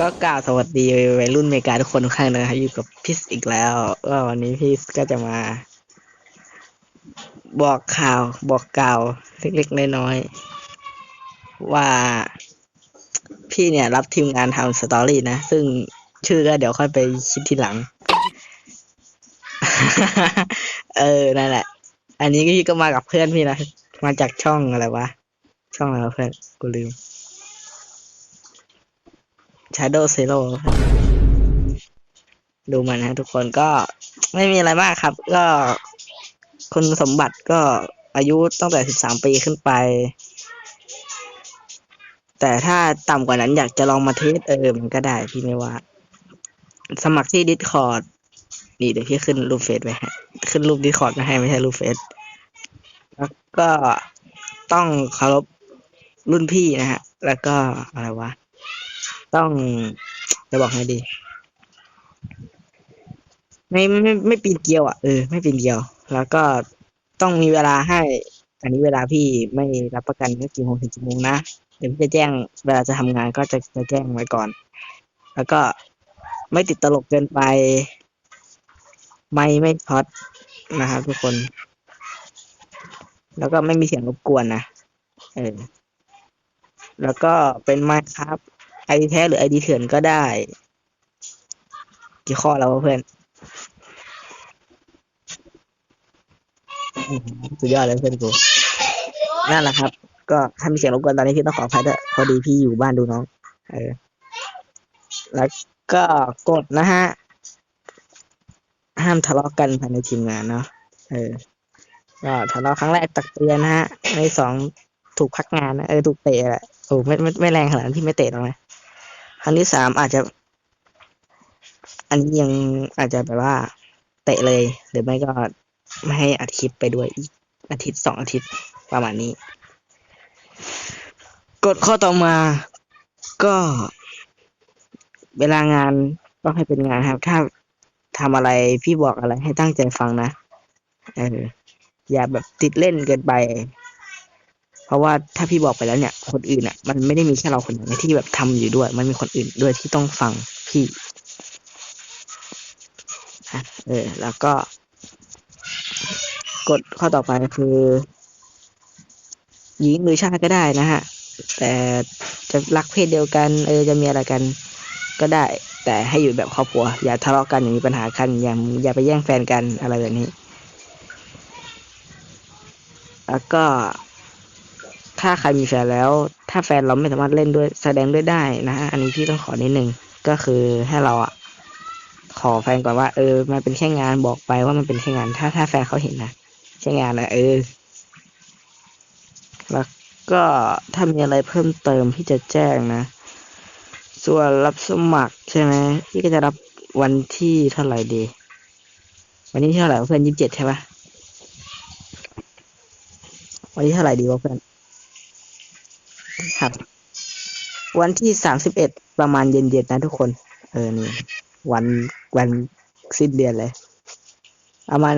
ก็กล่าวสวัสดีวัยรุ่นอเมริกาทุกคนทุกท่านนะครับอยู่กับพิสอีกแล้วก็วันนี้พิสก็จะมา บอกข่าวบอกกล่าวเล็กๆน้อยๆว่าพี่เนี่ยรับทีมงานทำสตอรี่นะ ซึ่งชื่อก็เดี๋ยวค่อยไปคิดทีหลัง เออ นั่นแหละ อันนี้พี่ก็มากับเพื่อนพี่นะ มาจากช่องอะไรวะ ช่องอะไรเพื่อนกูลืม Shadow Zero ครับดูมันนะทุกคนก็ไม่มีอะไรมากครับ ก็คุณสมบัติก็อายุตั้งแต่สิบสามปีขึ้นไป แต่ถ้าต่ำกว่านั้นอยากจะลองมาเทสเออมันก็ได้พี่ไม่ว่า สมัครที่ Discord นี่เดี๋ยวพี่ขึ้นรูปเฟซไว้ให้ขึ้นรูป Discord มาให้ไม่ใช่รูปเฟซแล้วก็ต้องเคารพรุ่นพี่นะฮะ แล้วก็อะไรวะ ต้องจะบอกไงดี ไม่ไม่ไม่ปีนเกลียวอะเออไม่ปีนเกลียว แล้วก็ต้องมีเวลาให้ อันนี้เวลาพี่ไม่รับประกันว่ากี่โมงถึงกี่โมงนะเดี๋ยวพี่จะแจ้งเวลาจะทำงานก็จะจะแจ้งไว้ก่อน แล้วก็ไม่ติดตลกเกินไป ไม่ไม่ช็อตนะครับทุกคน แล้วก็ไม่มีเสียงรบกวนนะเออแล้วก็เป็นไมค์ครับ ไอดีแท้หรือไอดีเถื่อนก็ได้ กี่ข้อแล้ววะเพื่อนอื้อหือสุดยอดเลยเพื่อนกูนั่นแหละครับ ก็ถ้ามีเสียงรบกวนตอนนี้พี่ต้องขออภัยด้วยพอดีพี่อยู่บ้านดูน้อง เออ แล้วก็กดนะฮะ ห้ามทะเลาะกันภายในทีมงานเนาะ เออ ก็ทะเลาะครั้งแรกตักเตือนนะฮะ ในสองถูกพักงานนะเออถูกเตะแหละโอ้ไม่ไม่ไม่แรงขนาดนั้นพี่ไม่เตะหรอกนะ ครั้งที่สามอาจจะ อันนี้ยังอาจจะแบบว่า เตะเลย หรือไม่ก็ไม่ให้อัดคลิปไปด้วยอีกอาทิตย์สองอาทิตย์ประมาณนี้ กฎข้อต่อมาก็ เวลางานต้องให้เป็นงานครับ ถ้าทำอะไรพี่บอกอะไรให้ตั้งใจฟังนะเอออย่าแบบติดเล่นเกินไป เพราะว่าถ้าพี่บอกไปแล้วเนี่ย คนอื่นอะ มันไม่ได้มีแค่เราคนเดียวที่แบบทำอยู่ด้วย มันมีคนอื่นด้วยที่ต้องฟังพี่เออ แล้วก็ กดข้อต่อไปคือหญิงหรือชายก็ได้นะฮะ แต่จะรักเพศเดียวกัน เออ จะมีอะไรกันก็ได้ แต่ให้อยู่แบบครอบครัว อย่าทะเลาะกันอย่ามีปัญหากันอย่าอย่าไปแย่งแฟนกันอะไรแบบนี้ แล้วก็ ถ้าใครมีแฟนแล้ว ถ้าแฟนเราไม่สามารถเล่นด้วยแสดงด้วยได้นะฮะอันนี้พี่ต้องขอนิดนึงก็คือให้เราอะขอแฟนก่อนว่าเออ มันเป็นแค่งานบอกไปว่ามันเป็นแค่งาน ถ้าถ้าแฟนเขาเห็นนะแค่งานนะเออ แล้วก็ถ้ามีอะไรเพิ่มเติมพี่จะแจ้งนะ ส่วนรับสมัครใช่ไหมพี่ก็จะรับวันที่เท่าไหร่ดี วันนี้เท่าไหร่เพื่อนยี่สิบเจ็ดใช่ปะวันที่เท่าไหร่ดีวะเพื่อน ครับ วันที่สามสิบเอ็ดประมาณเย็นๆนะทุกคน เออนี่ วันวันสิ้นเดือนเลยประมาณ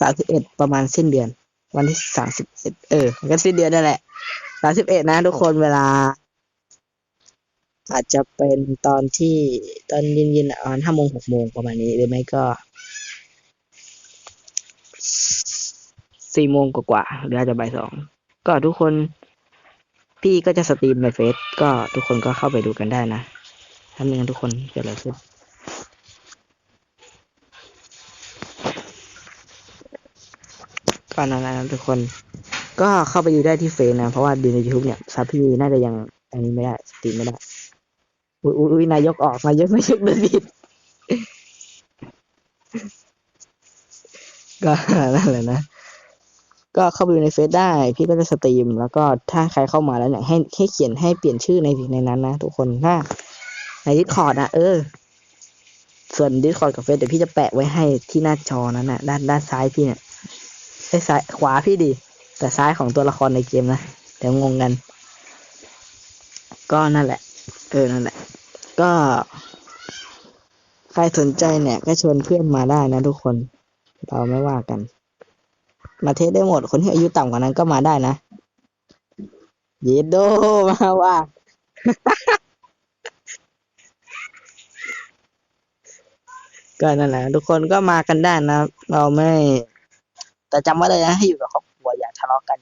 สามสิบเอ็ดประมาณสิ้นเดือน วันที่สามสิบเอ็ดเออก็สิ้นเดือนนั่นแหละสามสิบเอ็ดนะทุกคนเวลา อาจจะเป็นตอนที่ตอนเย็นๆอะประมาณห้าโมงหกโมงประมาณนี้หรือไม่ก็สี่โมงกว่าๆหรืออาจจะบ่ายสองก็ทุกคน พี่ก็จะสตรีมในเฟซก็ทุกคนก็เข้าไปดูกันได้นะทำยังไงทุกคนเกิดอะไรขึ้นก็นั่นแหละนทุกคน ก็เข้าไปดูได้ที่เฟซนะ เพราะว่าดูใน YouTube เนี่ยซับพี่น่าจะยังอันนี้ไม่ได้สตรีมไม่ได้ อุ้ยอุ้ยอุ้ยนายกออกนายกนายกเดินผิดก็นั่นแหละนะ ก็เข้าไปดูในเฟซได้ พี่ก็จะสตรีม แล้วก็ถ้าใครเข้ามาแล้วเนี่ยให้ให้เขียนให้เปลี่ยนชื่อในในนั้นนะทุกคนถ้าในดิสคอร์ดนะเออ ส่วนดิสคอร์ดกับเฟซเดี๋ยวพี่จะแปะไว้ให้ที่หน้าจอนั้นนะด้านด้านซ้ายพี่เนี่ยไอ้ซ้ายขวาพี่ดิแต่ซ้ายของตัวละครในเกมนะเดี๋ยวงงกัน ก็นั่นแหละ เออนั่นแหละ ก็ใครสนใจเนี่ยก็ชวนเพื่อนมาได้นะทุกคน เราไม่ว่ากัน มาเทสได้หมด คนที่อายุต่ำกว่านั้นก็มาได้นะเยโดมาว่า ก็นั่นแหละทุกคนก็มากันได้นะ เราไม่ แต่จำไว้เลยนะให้อยู่กับครอบครัวอย่าทะเลาะกัน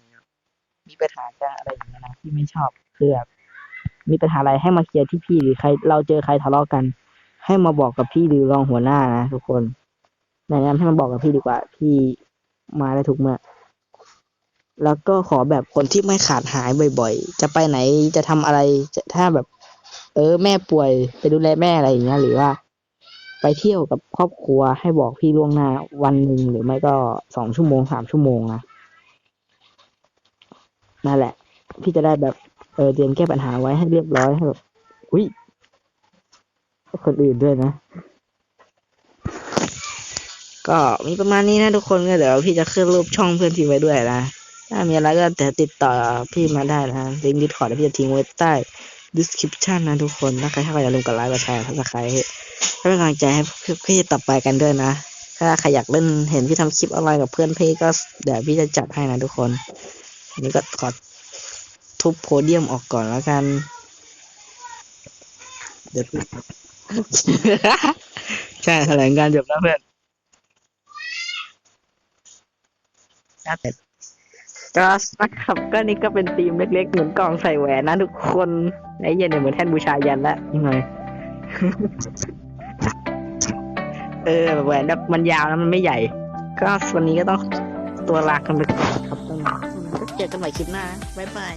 มีปัญหากันอะไรอย่างเงี้ยนะที่ไม่ชอบคือแบบมีปัญหาอะไรให้มาเคลียร์ที่พี่หรือใคร เราเจอใครทะเลาะกัน ให้มาบอกกับพี่หรือรองหัวหน้านะทุกคนแนะนำให้มาบอกกับพี่ดีกว่า พี่ มาได้ทุกเมื่อ แล้วก็ขอแบบคนที่ไม่ขาดหายบ่อยๆ จะไปไหนจะทำอะไรจะถ้าแบบ เออ แม่ป่วยไปดูแลแม่อะไรอย่างเงี้ยหรือว่า ไปเที่ยวกับครอบครัวให้บอกพี่ล่วงหน้าวันหนึ่งหรือไม่ก็สองชั่วโมงสามชั่วโมงนะนั่นแหละ พี่จะได้แบบเออเตรียมแก้ปัญหาไว้ให้เรียบร้อยให้แบบอุ้ยคนอื่นด้วยนะ ก็มีประมาณนี้นะทุกคนก็เดี๋ยวพี่จะขึ้นรูปช่องเพื่อนพี่ไว้ด้วยนะ ถ้ามีอะไรก็แต่ติดต่อพี่มาได้นะลิงก์ดิสคอร์ดพี่จะทิ้งไว้ใต้ description นะทุกคนถ้าใครถ้าใครอย่าลืมกดไลค์กดแชร์ถ้าใครให้เป็นกำลังใจให้พี่ต่อไปกันด้วยนะ ถ้าใครอยากเล่นเห็นพี่ทำคลิปอะไรกับเพื่อนพี่ก็เดี๋ยวพี่จะจัดให้นะทุกคนอันนี้ก็ขอทุบโพเดียมออกก่อนแล้วกัน เดี๋ยวพี่ใช่แถลงการจบแล้วเพื่อน เสร็จก็นะครับก็นี่ก็เป็นธีมเล็ก ๆ เหมือนกล่องใส่แหวนนะทุกคนไอ้เย็นเนี่ยเหมือนแท่นบูชายันละยังไงเออแหวนแบบมันยาวนะมันไม่ใหญ่ ก็วันนี้ก็ต้องตัวลากันไปก่อนครับต้นก็เจอกันใหม่คลิปหน้าบ๊ายบาย